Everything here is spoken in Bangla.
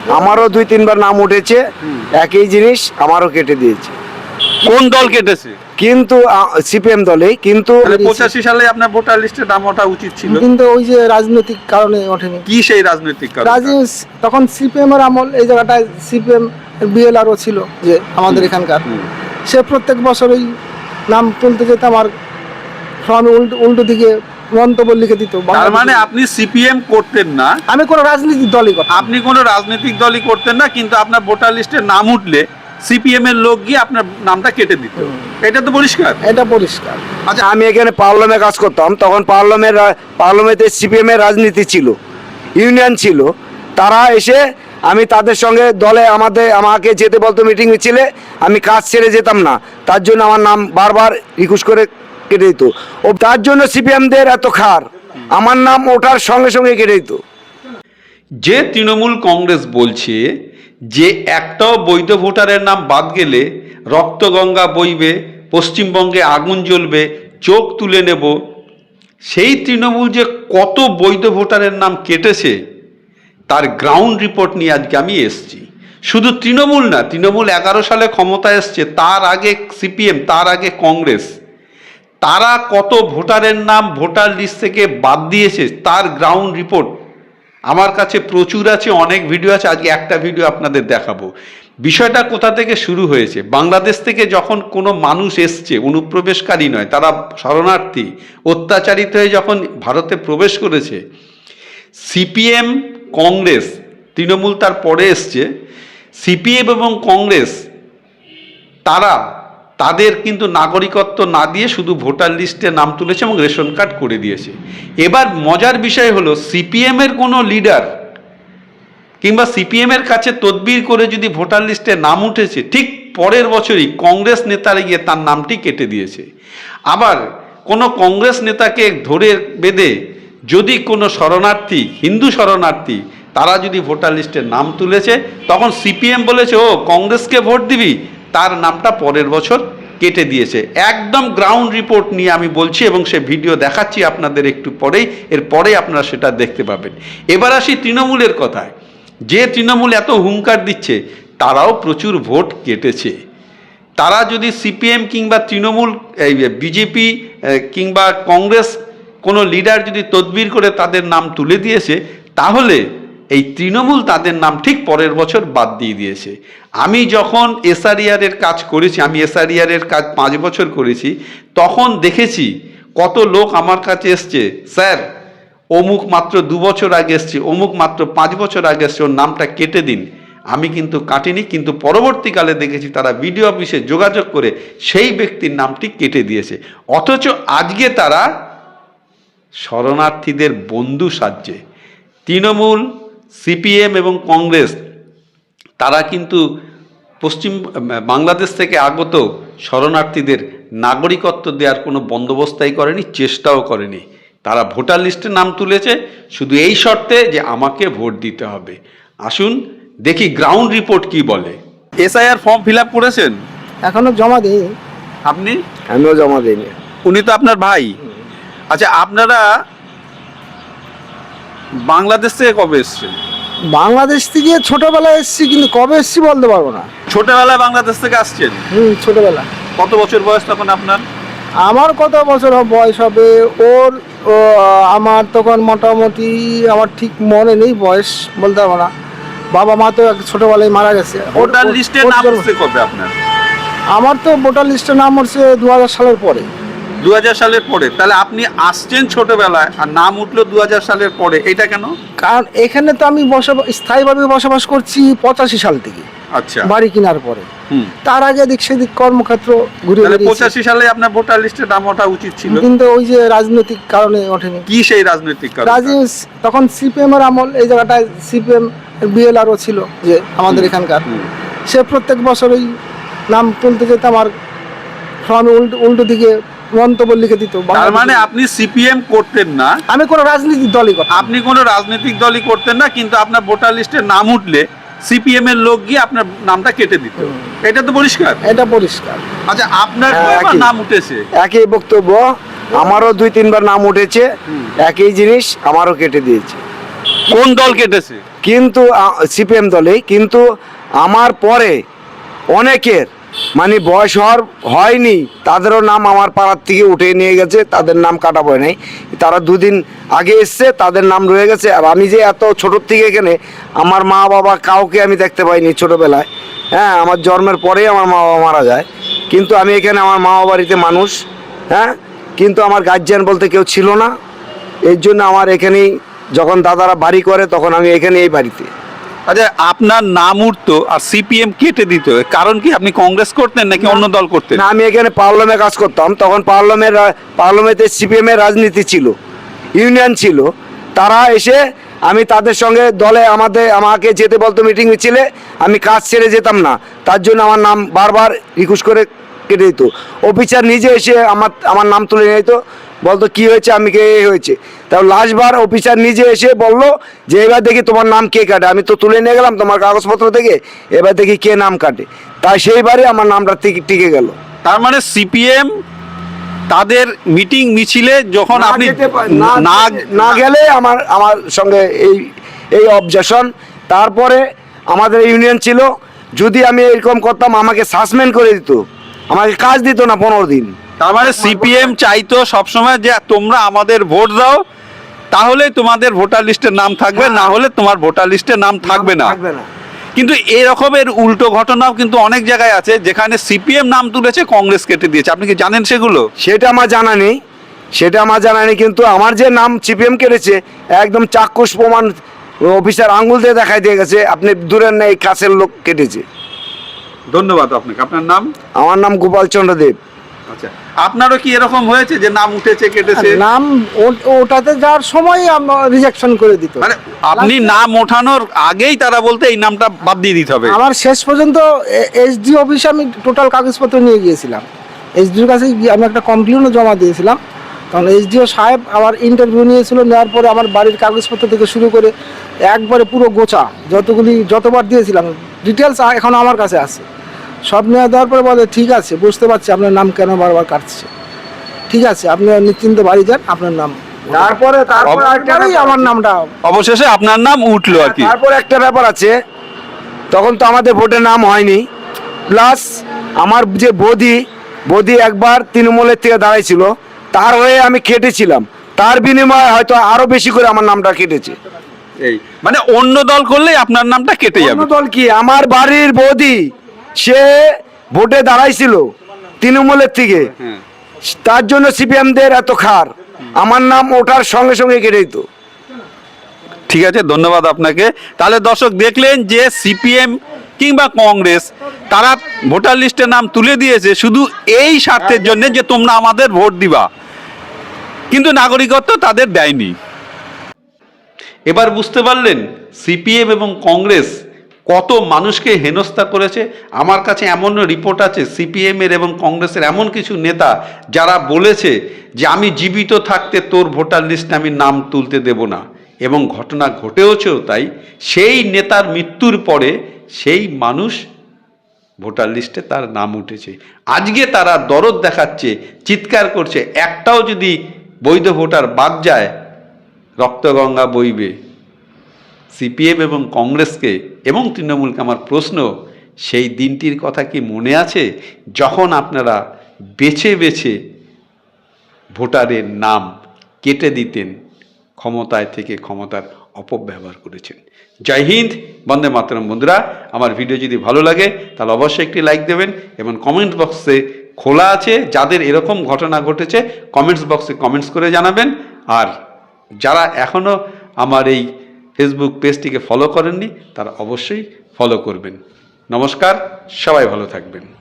আমারও দুই তিনবার নাম উঠেছে একই জিনিস আমারও কেটে দিয়েছে। কোন দল কেটেছে? কিন্তু সিপিএম দলেই কিন্তু পঁচাশি সালে আপনার ভোটার লিস্টে নাম ওঠা উচিত ছিল। কিন্তু ওই যে রাজনৈতিক কারণে ওঠেনি। কি সেই রাজনৈতিক কারণ? তখন সিপিএম এর আমল এই জায়গাটায় সিপিএম বিএলআরও ছিল যে আমাদের এখানকার। সে প্রত্যেক বছরই নাম তুলতে যেতাম আর ফর্মে উল্টো উল্টো দিকে মন্তব্য লিখে দিত তার মানে আপনি সিপিএম করতেন না। আমি কোনো রাজনীতিক দলই করতাম আপনি কোনো রাজনৈতিক দলই করতেন না কিন্তু আপনার ভোটার লিস্টে নাম উঠলে সিপিএম এর লোক গিয়ে আপনার নামটা কেটে দিত। এটা তো পরিষ্কার? এটা পরিষ্কার। আচ্ছা আমি এখানে পার্লামে কাজ করতাম তখন পার্লামের পার্লামেন্টে সিপিএম এর রাজনীতি ছিল ইউনিয়ন ছিল। তারা এসে আমি তাদের সঙ্গে দলে আমাদের আমাকে যেতে বলতো মিটিং মিছিলে আমি কাজ ছেড়ে যেতাম না। তার জন্য আমার নাম বারবার রিকোয়েস্ট করে কেটে দিত? ও তার জন্য সিপিএমদের এত খার। আমার নাম ওঠার সঙ্গে সঙ্গে কেটে দিত? যে তৃণমূল কংগ্রেস বলছে যে একটাও বৈধ ভোটারের নাম বাদ গেলে রক্তগঙ্গা বইবে, পশ্চিমবঙ্গে আগুন জ্বলবে, চোখ তুলে নেব। সেই তৃণমূল যে কত বৈধ ভোটারের নাম কেটেছে, তার গ্রাউন্ড রিপোর্ট নিয়ে আজকে আমি এসছি। শুধু তৃণমূল না, তৃণমূল এগারো সালে ক্ষমতা এসছে, তার আগে সিপিএম, তার আগে কংগ্রেস। তারা কত ভোটারের নাম ভোটার লিস্ট থেকে বাদ দিয়েছে, তার গ্রাউন্ড রিপোর্ট আমার কাছে প্রচুর আছে, অনেক ভিডিও আছে, আজকে একটা ভিডিও আপনাদের দেখাবো। বিষয়টা কোথা থেকে শুরু হয়েছে? বাংলাদেশ থেকে যখন কোনো মানুষ এসছে, অনুপ্রবেশকারী নয়, তারা শরণার্থী, অত্যাচারিত হয়ে যখন ভারতে প্রবেশ করেছে, সিপিএম কংগ্রেস, তৃণমূল তার পরে এসছে, সিপিএম এবং কংগ্রেস, তারা তাদের কিন্তু নাগরিকত্ব না দিয়ে শুধু ভোটার লিস্টে নাম তুলেছে এবং রেশন কার্ড করে দিয়েছে। এবার মজার বিষয় হলো সিপিএমের কোনো লিডার কিংবা সিপিএমের কাছে তদবির করে যদি ভোটার লিস্টে নাম উঠেছে, ঠিক পরের বছরই কংগ্রেস নেতারা গিয়ে তার নামটি কেটে দিয়েছে। আবার কোনো কংগ্রেস নেতাকে ধরে বেঁধে যদি কোনো শরণার্থী, হিন্দু শরণার্থী, তারা যদি ভোটার লিস্টে নাম তুলেছে, তখন সিপিএম বলেছে, ও, কংগ্রেসকে ভোট দিবি? তার নামটা পরের বছর কেটে দিয়েছে। একদম গ্রাউন্ড রিপোর্ট নিয়ে আমি বলছি এবং সে ভিডিও দেখাচ্ছি আপনাদের একটু পরেই, এর পরে আপনারা সেটা দেখতে পাবেন। এবার আসি তৃণমূলের কথায়। যে তৃণমূল এত হুঙ্কার দিচ্ছে, তারাও প্রচুর ভোট কেটেছে। তারা যদি সিপিএম কিংবা তৃণমূল, এই বিজেপি কিংবা কংগ্রেস কোনো লিডার যদি তদবির করে তাদের নাম তুলে দিয়েছে, তাহলে এই তৃণমূল তাদের নাম ঠিক পরের বছর বাদ দিয়ে দিয়েছে। আমি যখন এসআরিআর এর কাজ করেছি, আমি এসআরিআর এর কাজ পাঁচ বছর করেছি, তখন দেখেছি কত লোক আমার কাছে এসছে, স্যার, অমুক মাত্র দু বছর আগে এসছে, অমুক মাত্র পাঁচ বছর আগে এসছে, ওর নামটা কেটে দিন। আমি কিন্তু কাটিনি, কিন্তু পরবর্তীকালে দেখেছি তারা বিডিও অফিসে যোগাযোগ করে সেই ব্যক্তির নামটি কেটে দিয়েছে। অথচ আজকে তারা শরণার্থীদের বন্ধু সাজছে। তৃণমূল সিপিএম এবং কংগ্রেস তারা কিন্তু পশ্চিম বাংলাদেশ থেকে আগত শরণার্থীদের নাগরিকত্ব দেওয়ার কোনো বন্দোবস্তাই করেনি চেষ্টাও করেনি। তারা ভোটার লিস্টে নাম তুলেছে শুধু এই শর্তে যে আমাকে ভোট দিতে হবে। আসুন দেখি গ্রাউন্ড রিপোর্ট কি বলে। এসআইআর ফর্ম ফিল আপ করেছেন? এখনও জমা দিই আপনি? আমিও জমা দিইনি। উনি তো আপনার ভাই। আচ্ছা আপনারা বাংলাদেশ থেকে কবে এসছেন বাংলাদেশ থেকে ছোটবেলায় এসেছি কিন্তু কবে এসেছি বলতে পারব না। ছোটবেলায় বাংলাদেশ থেকে আসছেন? হুম ছোটবেলা কত বছর বয়স তখন আপনার? আমার কত বছর বয়স হবে? ওর আমার তখন মোটামুটি আমার ঠিক মনে নেই বয়স বলতে পারব না। বাবা মা তো ছোটবেলায় মারা গেছে। ভোটার লিস্টে নাম কবে আপনার? আমার তো ভোটার লিস্টের নাম হচ্ছে দু হাজার সালের পরে। দু হাজার সালের পরে। তাহলে আপনি আসছেন ছোটবেলায় আর নাম উঠল দু হাজার সালের পরে। এটা কেন? কারণ এখানে তো আমি বসবাস স্থায়ীভাবে বসবাস করছি পঁচাশি সাল থেকে। আচ্ছা। বাড়ি কেনার পরে। তার আগে এদিক সেদিক কর্মক্ষেত্র ঘুরে পঁচাশি সালে আপনার ভোটার লিস্টে নাম ওঠা উচিত ছিল। কিন্তু ওই যে রাজনৈতিক কারণে ওঠেনি। কি সেই রাজনৈতিক কারণ? তখন সিপিএম এর আমল এই জায়গাটায় সিপিএম বিএলআরও ছিল যে আমাদের এখানকার। সে প্রত্যেক বছরই নাম তুলতে যেতাম আর ফর্মে উল্টো উল্টো দিকে মন্তব্য লিখে দিত তার মানে আপনি সিপিএম করতেন না। আমি কোনো রাজনীতিক দলই করতাম আপনি কোনো রাজনৈতিক দলই করতেন না কিন্তু আপনার ভোটার লিস্টে নাম উঠলে সিপিএম এর লোক গিয়ে আপনার নামটা কেটে দিত। এটা তো পরিষ্কার? এটা পরিষ্কার। আচ্ছা আপনার হ্যাঁ, নাম উঠেছে? একই বক্তব্য আমারও দুই তিনবার নাম উঠেছে একই জিনিস আমারও কেটে দিয়েছে। কোন দল কেটেছে? কিন্তু সিপিএম দলেই কিন্তু আমার পরে অনেকের মানে বয়স হওয়ার হয়নি, তাদেরও নাম আমার পাড়ার থেকে উঠে নিয়ে গেছে, তাদের নাম কাটা পড়ে নাই। তারা দুদিন আগে এসছে, তাদের নাম রয়ে গেছে, আর আমি যে এত ছোটোর থেকে এখানে, আমার মা বাবা কাউকে আমি দেখতে পাইনি ছোটোবেলায়। হ্যাঁ আমার জন্মের পরেই আমার মা বাবা মারা যায়। কিন্তু আমি এখানে আমার মা বাড়িতে মানুষ হ্যাঁ? কিন্তু আমার গার্জিয়ান বলতে কেউ ছিল না। এর জন্য আমার এখানেই যখন দাদারা বাড়ি করে, তখন আমি এখানে এই বাড়িতে। আচ্ছা আপনার নাম উঠতো আর সিপিএম কেটে দিত। কারণ কি? আপনি কংগ্রেস করতেন নাকি অন্য দল করতেন? না আমি এখানে পার্লামে কাজ করতাম। তখন পার্লামের পার্লামেন্টে সিপিএম এর রাজনীতি ছিল ইউনিয়ন ছিল। তারা এসে আমি তাদের সঙ্গে দলে আমাদের আমাকে যেতে বলতো মিটিং মিছিলে আমি কাজ ছেড়ে যেতাম না। তার জন্য আমার নাম বারবার রিকোয়েস্ট করে কেটে দিত অফিসার নিজে এসে আমার আমার নাম তুলে নিয়ে যেত বলতো কি হয়েছে? আমি কে? হয়েছে। তাও লাস্টবার অফিসার নিজে এসে বলল যে এবার দেখি তোমার নাম কে কাটে। আমি তো তুলে নিয়ে গেলাম তোমার কাগজপত্র থেকে এবার দেখি কে নাম কাটে। তাই সেইবারে আমার নামটা টিকে টিকে গেল। তার মানে সিপিএম তাদের মিটিং মিছিলে যখন আপনি না না গেলে আমার আমার সঙ্গে এই এই অবজেকশন তারপরে আমাদের ইউনিয়ন ছিল। যদি আমি এরকম করতাম আমাকে সাসপেন্ড করে দিত। আমাকে কাজ দিত না পনেরো দিন। তার মানে সিপিএম চাইতো সবসময় যে তোমরা আমাদের ভোট দাও তাহলে তোমাদের ভোটার লিস্টের নাম থাকবে না হলে তোমার ভোটার লিস্টের নাম থাকবে না। থাকবে না। কিন্তু এরকমের উল্টো ঘটনাও কিন্তু অনেক জায়গায় আছে যেখানে সিপিএম নাম তুলেছে কংগ্রেস কেটে দিয়েছে। আপনি কি জানেন সেগুলো? সেটা আমার জানা নেই। সেটা আমার জানা নেই কিন্তু আমার যে নাম সিপিএম কেটেছে একদম চাক্ষুষ প্রমাণ অফিসার আঙ্গুল দিয়ে দেখাই দিয়ে গেছে আপনি দূরের নেই কাছের লোক কেটেছে। ধন্যবাদ আপনাকে। আপনার নাম? আমার নাম গোপাল চন্দ্র দেব আচ্ছা আপনারও কি এরকম হয়েছে যে নাম উঠেছে কেটেছে? নাম ওটাতে যাওয়ার সময় রিজেকশন করে দিত। মানে আপনি নাম ওঠানোর আগেই তারা বলতে এই নামটা বাদ দিয়ে দিতে হবে। আমার শেষ পর্যন্ত এসডি অফিসে আমি টোটাল কাগজপত্র নিয়ে গিয়েছিলাম। এসডিওর কাছে আমি একটা কমপ্লেনও জমা দিয়েছিলাম। তখন এসডিও সাহেব আমার ইন্টারভিউ নিয়েছিল নেওয়ার পরে আমার বাড়ির কাগজপত্র থেকে শুরু করে একবারে পুরো গোছা যতগুলি যতবার দিয়েছিলাম ডিটেলস এখন আমার কাছে আছে। সব নেওয়া দেওয়ার পরে বলে ঠিক আছে বুঝতে পারছি আপনার নাম কেন বারবার কাটছে। ঠিক আছে আপনি নিশ্চিন্ত বাড়ি যান আপনার নাম তারপরে তারপরে আমার নামটা অবশেষে আপনার নাম উঠল আর কি। তারপর একটা ব্যাপার আছে তখন তো আমাদের ভোটের নাম হয়নি। প্লাস আমার যে বদি বদি একবার তৃণমূলের থেকে দাঁড়াইছিল। তার হয়ে আমি কেটেছিলাম তার বিনিময়ে হয়তো আরও বেশি করে আমার নামটা কেটেছে। এই মানে অন্য দল করলেই আপনার নামটা কেটে যাবে। অন্য দল কি? আমার বাড়ির বৌদি সে ভোটে দাঁড়াইছিল তৃণমূলের থেকে। হ্যাঁ। তার জন্য সিপিএমদের এত খার। আমার নাম ওঠার সঙ্গে সঙ্গে কেটে দিত। ঠিক আছে ধন্যবাদ আপনাকে। তাহলে দর্শক দেখলেন যে সিপিএম কিংবা কংগ্রেস, তারা ভোটার লিস্টের নাম তুলে দিয়েছে শুধু এই স্বার্থের জন্য যে তোমরা আমাদের ভোট দিবা। কিন্তু নাগরিকত্ব তাদের দেয়নি। এবার বুঝতে পারলেন সিপিএম এবং কংগ্রেস কত মানুষকে হেনস্থা করেছে। আমার কাছে এমন রিপোর্ট আছে সিপিএমের এবং কংগ্রেসের এমন কিছু নেতা যারা বলেছে যে আমি জীবিত থাকতে তোর ভোটার লিস্টে আমি নাম তুলতে দেব না। এবং ঘটনা ঘটেওছেও তাই, সেই নেতার মৃত্যুর পরে সেই মানুষ ভোটার লিস্টে তার নাম উঠেছে। আজকে তারা দরদ দেখাচ্ছে, চিৎকার করছে, একটাও যদি বৈধ ভোটার বাদ যায় রক্তগঙ্গা বইবে। সিপিএম এবং কংগ্রেসকে এবং তৃণমূলকে আমার প্রশ্ন, সেই দিনটির কথা কি মনে আছে? যখন আপনারা বেছে বেছে ভোটারের নাম কেটে দিতেন, ক্ষমতায় থেকে ক্ষমতার অপব্যবহার করেছেন। জয় হিন্দ, বন্দে মাতরম বন্ধুরা, আমার ভিডিও যদি ভালো লাগে, তাহলে অবশ্যই একটি লাইক দেবেন এবং কমেন্ট বক্সে খোলা আছে যাদের এরকম ঘটনা ঘটেছে কমেন্টস বক্সে কমেন্টস করে জানাবেন। আর যারা এখনও আমার এই ফেসবুক পেজটিকে ফলো করেননি, তারা অবশ্যই ফলো করবেন। নমস্কার, সবাই ভালো থাকবেন।